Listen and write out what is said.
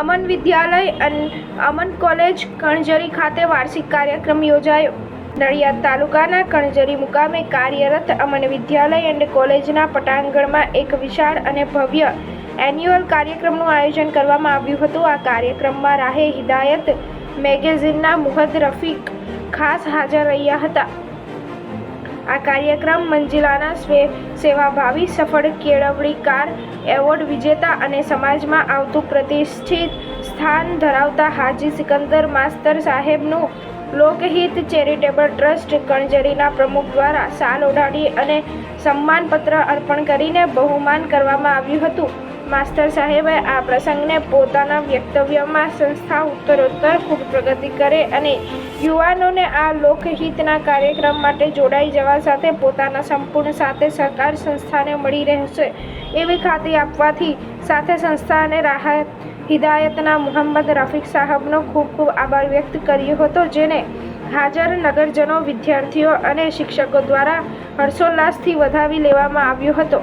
અમન વિદ્યાલય અને અમન કોલેજ કણજરી ખાતે વાર્ષિક કાર્યક્રમ યોજાયો. નડિયાદ તાલુકાના કણજરી મુકામે કાર્યરત અમન વિદ્યાલય અને કોલેજના પટાંગણમાં એક વિશાળ અને ભવ્ય એન્યુઅલ કાર્યક્રમનું આયોજન કરવામાં આવ્યું હતું. આ કાર્યક્રમમાં રાહે હિદાયત મેગેઝિનના મુહદ રફીક ખાસ હાજર રહ્યા હતા. આ કાર્યક્રમ મંજિલાના સ્વે, સેવાભાવી, સફળ કેળવણીકાર એવોર્ડ વિજેતા અને સમાજમાં આવતું પ્રતિષ્ઠિત સ્થાન ધરાવતા હાજી સિકંદર માસ્તર સાહેબનું લોકહિત ચેરિટેબલ ટ્રસ્ટ કણજરીના પ્રમુખ દ્વારા શાલ ઓઢાડી અને સન્માનપત્ર અર્પણ કરીને બહુમાન કરવામાં આવ્યું હતું. માસ્તર સાહેબે આ પ્રસંગને પોતાના વ્યક્તવ્યમાં સંસ્થા ઉત્તરોત્તર ખૂબ પ્રગતિ કરે અને યુવાનોને આ લોકહિતના કાર્યક્રમ માટે જોડાઈ જવા સાથે પોતાના સંપૂર્ણ સાથે સહકાર સંસ્થાને મળી રહેશે એવી ખાતરી આપવાથી સાથે સંસ્થાને રાહત હિદાયતના મુહમ્મદ રફીક સાહેબનો ખૂબ ખૂબ આભાર વ્યક્ત કર્યો હતો, જેને હાજર નગરજનો, વિદ્યાર્થીઓ અને શિક્ષકો દ્વારા હર્ષોલ્લાસથી વધાવી લેવામાં આવ્યો હતો.